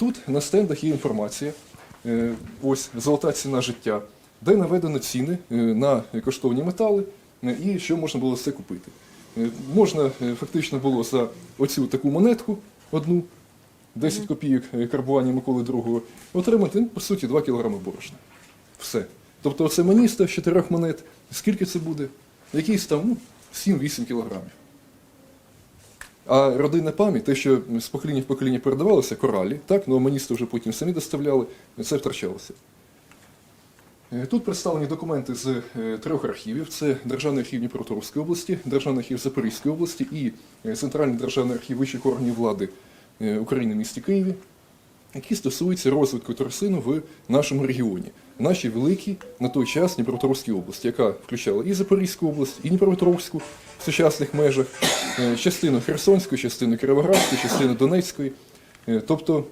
Тут на стендах є інформація, е, ось золота ціна життя, де наведено ціни е, на коштовні метали е, і що можна було це купити. Можна фактично було за оцю таку монетку одну, 10 копійок карбування Миколи II, отримати, ну, по суті, 2 кілограми борошна. Все. Тобто оце маніста з чотирьох монет, скільки це буде? Якийсь там ну, 7-8 кілограмів. А родинна пам'ять, те, що з покоління в покоління передавалося, коралі, так, ну маністи вже потім самі доставляли, це втрачалося. Е, Тут представлені документи з е, трьох архівів: це Державний архів Дніпропетровської області, Державний архів Запорізької області і е, Центральний державний архів вищих органів влади України в місті Києві, які стосуються розвитку торсину в нашому регіоні, в нашій великій на той час Дніпропетровській області, яка включала і Запорізьку область, і Дніпропетровську в сучасних межах, е, частину Херсонської, частину Кіровоградської, частину Донецької. Е, Тобто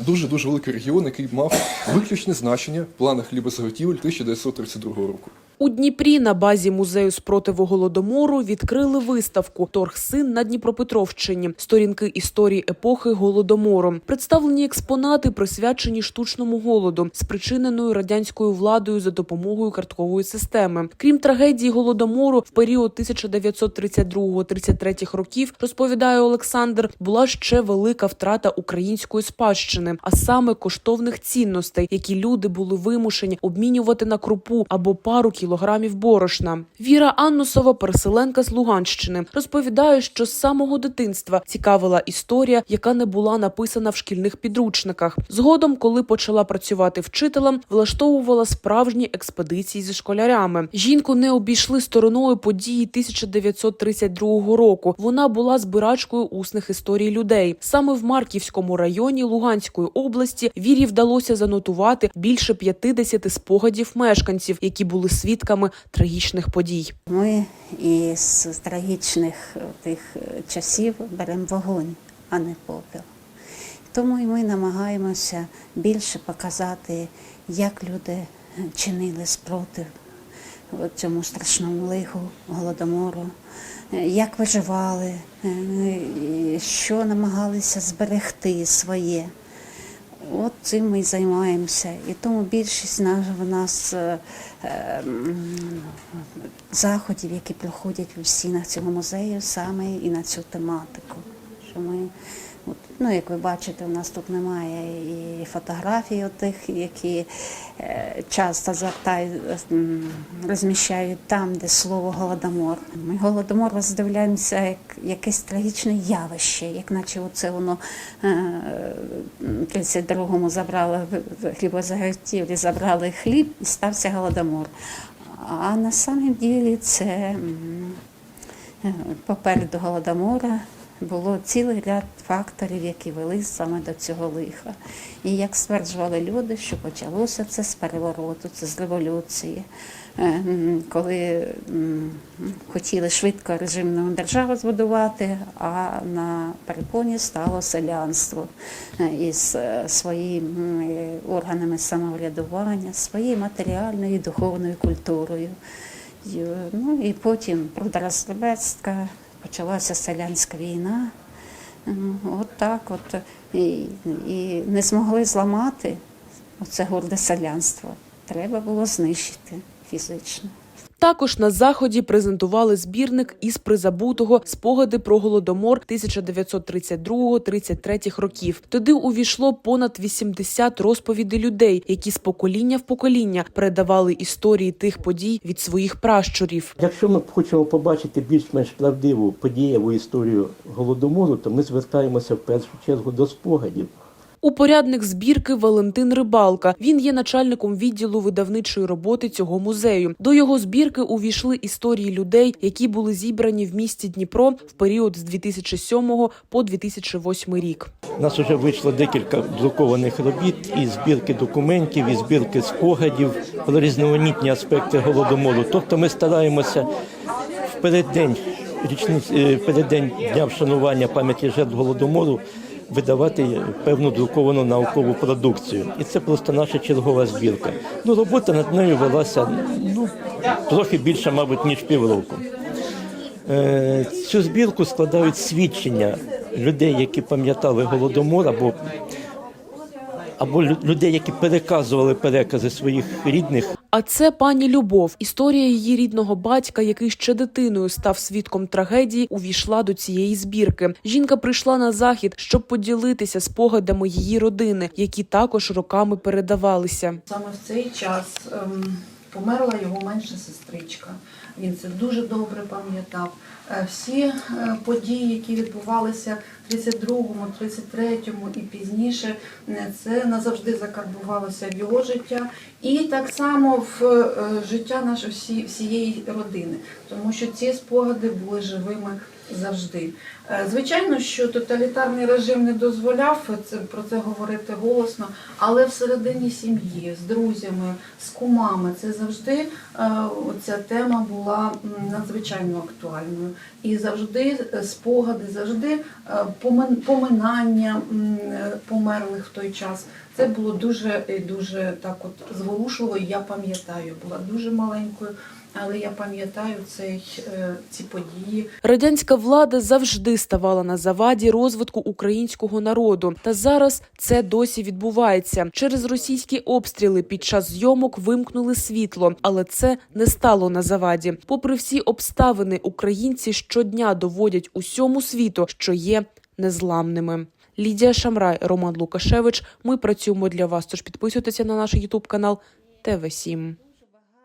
дуже-дуже великий регіон, який мав виключне значення в планах хлібозаготівель 1932 року. У Дніпрі на базі музею спротиву голодомору відкрили виставку Торгсин на Дніпропетровщині. Сторінки історії епохи голодомору. Представлені експонати присвячені штучному голоду, спричиненою радянською владою за допомогою карткової системи. Крім трагедії голодомору в період 1932-33 років, розповідає Олександр, була ще велика втрата української спадщини, а саме коштовних цінностей, які люди були вимушені обмінювати на крупу або пару кілограмів борошна. Віра Аннусова, переселенка з Луганщини, розповідає, що з самого дитинства цікавила історія, яка не була написана в шкільних підручниках. Згодом, коли почала працювати вчителем, влаштовувала справжні експедиції зі школярями. Жінку не обійшли стороною події 1932 року. Вона була збирачкою усних історій людей. Саме в Марківському районі Луганської області Вірі вдалося занотувати більше 50 спогадів мешканців, які були свідками трагічних подій. Ми із трагічних е, тих е, часів беремо вогонь, а не попіл. Тому і ми намагаємося більше показати, як люди чинили спротив цьому страшному лиху, голодомору, е, як виживали, е, що намагалися зберегти своє. От цим ми займаємося. І тому більшість на- в нас е, е, м, заходів, які проходять у стінах цього музею, саме і на цю тематику. Що ми, от, ну, як ви бачите, у нас тут немає і фотографій тих, які е, часто звертають, розміщають там, де слово голодомор. Ми голодомор роздивляємося як якесь трагічне явище, як наче оце воно е, в 32-му забрали хлібозаготівлі, забрали хліб і стався голодомор. А на самом ділі це е, попереду голодомора було цілий ряд факторів, які вели саме до цього лиха. І як стверджували люди, що почалося це з перевороту, це з революції, Е, коли хотіли швидко режимну державу збудувати, а на перепоні стало селянство е, із е, своїми органами самоврядування, своєю матеріальною і духовною культурою. Ну і потім продразребецька, почалася селянська війна. От так от. І, і не змогли зламати оце горде селянство. Треба було знищити фізично. Також на заході презентували збірник із призабутого спогади про голодомор 1932-33 років. Туди увійшло понад 80 розповідей людей, які з покоління в покоління передавали історії тих подій від своїх пращурів. Якщо ми хочемо побачити більш-менш правдиву подієву історію голодомору, то ми звертаємося в першу чергу до спогадів. Упорядник збірки Валентин Рибалка. Він є начальником відділу видавничої роботи цього музею. До його збірки увійшли історії людей, які були зібрані в місті Дніпро в період з 2007 по 2008 рік. У нас вже вийшло декілька друкованих робіт і збірки документів, і збірки спогадів про різноманітні аспекти голодомору. Тобто ми стараємося в переддень річниць, е, переддень дня вшанування пам'яті жертв голодомору видавати певну друковану наукову продукцію. І це просто наша чергова збірка. Ну, робота над нею велася ну, трохи більше, мабуть, ніж півроку. Е, Цю збірку складають свідчення людей, які пам'ятали голодомор або або лю- людей, які переказували перекази своїх рідних. А це пані Любов. Історія її рідного батька, який ще дитиною став свідком трагедії, увійшла до цієї збірки. Жінка прийшла на захід, щоб поділитися спогадами її родини, які також роками передавалися. Саме в цей час ем, померла його менша сестричка. Він це дуже добре пам'ятав. Е, Всі е, події, які відбувалися в 32-му, 33-му і пізніше, е, це назавжди закарбувалося в його життя і так само в життя нашої всі, всієї родини, тому що ці спогади були живими завжди. Е, Звичайно, що тоталітарний режим не дозволяв про це говорити голосно, але всередині сім'ї з друзями, з кумами це завжди е, ця тема була надзвичайно актуальною. І завжди е, спогади, завжди поминання померлих в той час. Це було дуже і дуже так от зворушливо. Я пам'ятаю, була дуже маленькою, але я пам'ятаю цей е, ці події. Радянська влада завжди ставала на заваді розвитку українського народу. Та зараз це досі відбувається. Через російські обстріли під час зйомок вимкнули світло, але це не стало на заваді. Попри всі обставини, українці щодня доводять усьому світу, що є незламними. Лідія Шамрай, Роман Лукашевич. Ми працюємо для вас. Тож підписуйтеся на наш Ютуб канал ТВ 7